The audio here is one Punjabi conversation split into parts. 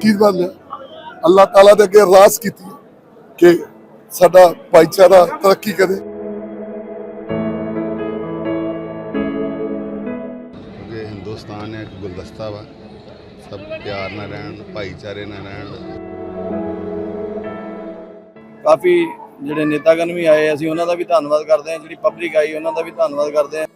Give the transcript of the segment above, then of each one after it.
ਕੀ ਗੱਲ ਹੈ? ਅੱਲਾਹ ਤਾਲਾ ਦੇ ਅੱਗੇ ਅਰਦਾਸ ਕੀਤੀ ਕਿ ਸਾਡਾ ਭਾਈਚਾਰਾ ਤਰੱਕੀ ਕਰੇ। ਕਿ ਹਿੰਦੁਸਤਾਨ ਇੱਕ ਗੁਲਦਸਤਾ ਵਾ। ਸਭ ਪਿਆਰ ਨਾਲ ਰਹਿਣ ਭਾਈਚਾਰੇ ਨਾਲ ਰਹਿਣ। ਕਾਫੀ ਜਿਹੜੇ ਨੇਤਾਗਣ ਵੀ ਆਏ ਅਸੀਂ ਉਹਨਾਂ ਦਾ ਵੀ ਧੰਨਵਾਦ ਕਰਦੇ ਹਾਂ। ਜਿਹੜੀ ਪਬਲਿਕ ਆਈ ਉਹਨਾਂ ਦਾ ਵੀ ਧੰਨਵਾਦ ਕਰਦੇ ਹਾਂ।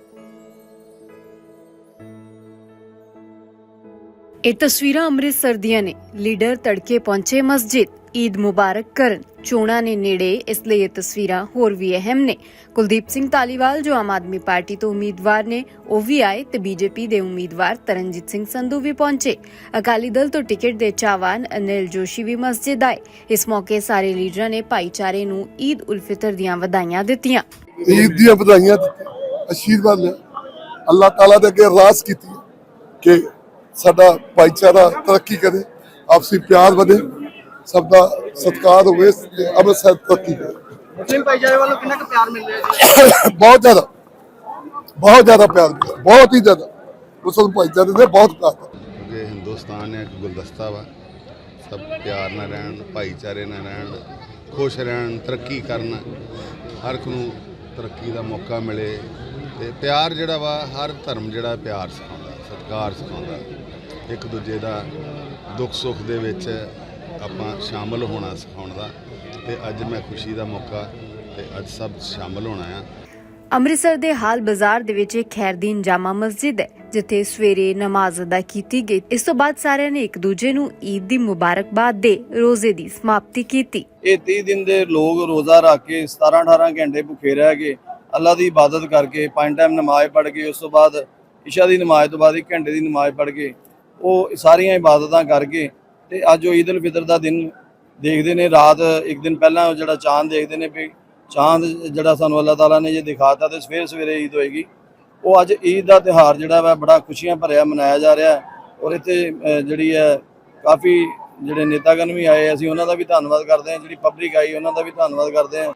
ਇਹ ਤਸਵੀਰਾਂ ਅੰਮ੍ਰਿਤਸਰ ਦੀਆਂ ਨੇ। ਲੀਡਰ ਤੜਕੇ ਪਹੁੰਚੇ ਮਸਜਿਦ, ਈਦ ਮੁਬਾਰਕ ਕਰਨ। ਚੋਣਾਂ ਨੇ ਨੇੜੇ, ਇਸ ਲਈ ਇਹ ਤਸਵੀਰਾਂ ਹੋਰ ਵੀ ਅਹਿਮ ਨੇ। ਕੁਲਦੀਪ ਸਿੰਘ ਧਾਲੀਵਾਲ ਜੋ ਆਮ ਆਦਮੀ ਪਾਰਟੀ ਤੋਂ ਉਮੀਦਵਾਰ ਨੇ, ਉਹ ਵੀ ਆਏ ਤੇ ਬੀਜੇਪੀ ਦੇ ਉਮੀਦਵਾਰ ਤਰਨਜੀਤ ਸਿੰਘ ਸੰਧੂ ਵੀ ਪਹੁੰਚੇ। ਅਕਾਲੀ ਦਲ ਤੋਂ ਟਿਕਟ ਦੇ ਚਾਹਵਾਨ ਅਨਿਲ ਜੋਸ਼ੀ ਵੀ ਮਸਜਿਦ ਆਏ। ਇਸ ਮੌਕੇ ਸਾਰੇ ਲੀਡਰਾਂ ਨੇ ਭਾਈਚਾਰੇ ਨੂੰ ਈਦ ਉਲ ਫਿਤਰ ਦੀਆਂ ਵਧਾਈਆਂ ਦਿੱਤੀਆਂ। ਈਦ ਦੀਆਂ ਵਧਾਈਆਂ ਦਿੱਤੀਆਂ। ਅਸ਼ੀਰਵਾਦ ਲਿਆ ਅੱਲਾਹ ਤਾਲਾ ਦੇ ਅੱਗੇ ਅਰਦਾਸ ਕੀਤੀ ਕਿ ਸਾਡਾ ਭਾਈਚਾਰਾ ਤਰੱਕੀ ਕਰੇ ਆਪਸੀ ਪਿਆਰ ਵਧੇ ਸਭ ਦਾ ਸਤਿਕਾਰ ਹੋਵੇ ਤੇ ਅੰਮ੍ਰਿਤਸਰ ਤਰੱਕੀ ਕਰੇ। ਮੁਸਲਿਮ ਭਾਈਚਾਰੇ ਵੱਲੋਂ ਕਿੰਨਾ ਕੁ ਪਿਆਰ ਮਿਲ ਰਿਹਾ ਜੀ? ਬਹੁਤ ਜ਼ਿਆਦਾ ਬਹੁਤ ਜ਼ਿਆਦਾ ਪਿਆਰ ਮਿਲਿਆ, ਬਹੁਤ ਹੀ ਜ਼ਿਆਦਾ। ਮੁਸਲਮਾਨ ਭਾਈਚਾਰੇ ਦੇ ਬਹੁਤ ਪਿਆਰ ਮਿਲਿਆ। ਕਿ ਹਿੰਦੁਸਤਾਨ ਇੱਕ ਗੁਲਦਸਤਾ ਵਾ ਸਭ ਪਿਆਰ ਨਾਲ ਰਹਿਣ ਭਾਈਚਾਰੇ ਨਾਲ ਰਹਿਣ ਖੁਸ਼ ਰਹਿਣ ਤਰੱਕੀ ਕਰਨ ਹਰ ਇੱਕ ਨੂੰ ਤਰੱਕੀ ਦਾ ਮੌਕਾ ਮਿਲੇ ਤੇ ਪਿਆਰ ਜਿਹੜਾ ਵਾ ਹਰ ਧਰਮ ਜਿਹੜਾ ਪਿਆਰ ਸਿਖਾਉਂਦਾ ਸਤਿਕਾਰ ਸਿਖਾਉਂਦਾ। ਇੱਕ ਦੂਜੇ ਦਾ ਦੁੱਖ ਸੁੱਖ ਦੇ ਵਿੱਚ ਆਪਾਂ ਸ਼ਾਮਲ ਹੋਣਾ ਸਿਖਾਉਣ ਦਾ। ਤੇ ਅੱਜ ਮੈਂ ਖੁਸ਼ੀ ਦਾ ਮੌਕਾ ਤੇ ਅੱਜ ਸਭ ਸ਼ਾਮਲ ਹੋਣਾ ਆ। ਅੰਮ੍ਰਿਤਸਰ ਦੇ ਹਾਲ ਬਾਜ਼ਾਰ ਦੇ ਵਿੱਚ ਇੱਕ ਖੈਰਦੀਨ ਜਾਮਾ ਮਸਜਿਦ ਹੈ ਜਿੱਥੇ ਸਵੇਰੇ ਨਮਾਜ਼ ਅਦਾ ਕੀਤੀ ਗਈ। ਇਸ ਤੋਂ ਬਾਅਦ ਸਾਰਿਆਂ ਨੇ ਇੱਕ ਦੂਜੇ ਨੂੰ ਈਦ ਦੀ ਮੁਬਾਰਕਬਾਦ ਦੇ ਰੋਜ਼ੇ ਦੀ ਸਮਾਪਤੀ ਕੀਤੀ। ਇਹ 30 ਦਿਨ ਦੇ ਲੋਕ ਰੋਜ਼ਾ ਰੱਖ ਕੇ 17 18 ਘੰਟੇ ਭੁੱਖੇ ਰਹਿ ਕੇ ਅੱਲਾ ਦੀ ਇਬਾਦਤ ਕਰਕੇ ਪੰਜ ਟਾਈਮ ਨਮਾਜ਼ ਪੜ੍ਹ ਕੇ ਉਸ ਤੋਂ ਬਾਅਦ ਇਸ਼ਾ ਦੀ ਨਮਾਜ਼ ਤੋਂ ਬਾਅਦ 1 ਘੰਟੇ ਦੀ ਨਮਾਜ਼ ਪੜ੍ਹ ਕੇ ਉਹ ਸਾਰੀਆਂ ਇਬਾਦਤਾਂ ਕਰਕੇ ਤੇ ਅੱਜ ਉਹ ਈਦ ਉਲ ਫਿਤਰ ਦਾ ਦਿਨ ਦੇਖਦੇ ਨੇ, ਰਾਤ ਇੱਕ ਦਿਨ ਪਹਿਲਾਂ ਜਿਹੜਾ ਚਾਂਦ ਦੇਖਦੇ ਨੇ ਵੀ ਚਾਂਦ ਜਿਹੜਾ ਸਾਨੂੰ ਅੱਲਾਹ ਤਾਲਾ ਨੇ ਜੇ ਦਿਖਾਤਾ ਤੇ ਸਵੇਰ ਸਵੇਰੇ ਈਦ ਹੋਏਗੀ। ਉਹ ਅੱਜ ਈਦ ਦਾ ਤਿਉਹਾਰ ਜਿਹੜਾ ਵਾ, ਬੜਾ ਖੁਸ਼ੀਆਂ ਭਰਿਆ ਮਨਾਇਆ ਜਾ ਰਿਹਾ ਔਰ ਇੱਥੇ ਜਿਹੜੀ ਹੈ ਕਾਫੀ ਜਿਹੜੇ ਨੇਤਾਗਣ ਵੀ ਆਏ, ਅਸੀਂ ਉਹਨਾਂ ਦਾ ਵੀ ਧੰਨਵਾਦ ਕਰਦੇ ਹਾਂ, ਜਿਹੜੀ ਪਬਲਿਕ ਆਈ, ਉਹਨਾਂ ਦਾ ਵੀ ਧੰਨਵਾਦ ਕਰਦੇ ਹਾਂ।